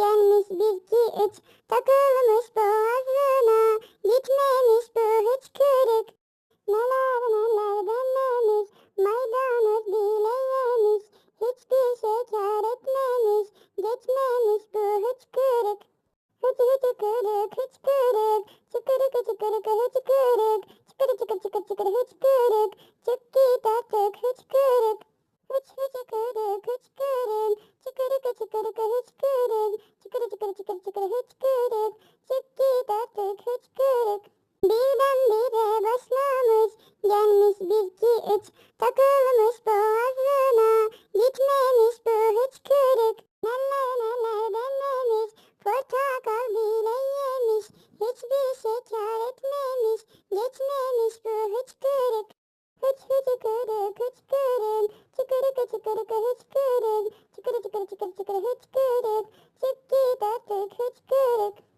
Dönmüş bir ki üç takılmış boğazına Gitmemiş bu hiç kırık Neler neler dememiş maydanoz bile yemiş Hiçbir şey kar etmemiş geçmemiş bu hiç kırık Hıçı hıçı kırık hiç kırık Çıkırık çıkırık hiç kırık Çıkır çıkır çıkır çıkır hiç kırık Çık git artık hiç kırık Hıç hıçı kırık hiç kırık Çıkırık kırık çıkır çıkır çıkır hıçkırık çık git artık hıçkırık birdenbire başlamış gelmiş bir iki üç. Takılmış boğazına gitmemiş bu hıçkırık neler neler dememiş portakal bile yemiş. Hiçbir şey kar etmemiş geçmemiş bu hıçkırık hıç hıçkırık hıçkırık çıkırık çıkırık hıçkırık hıçkırık. Çık git artık hıçkırık.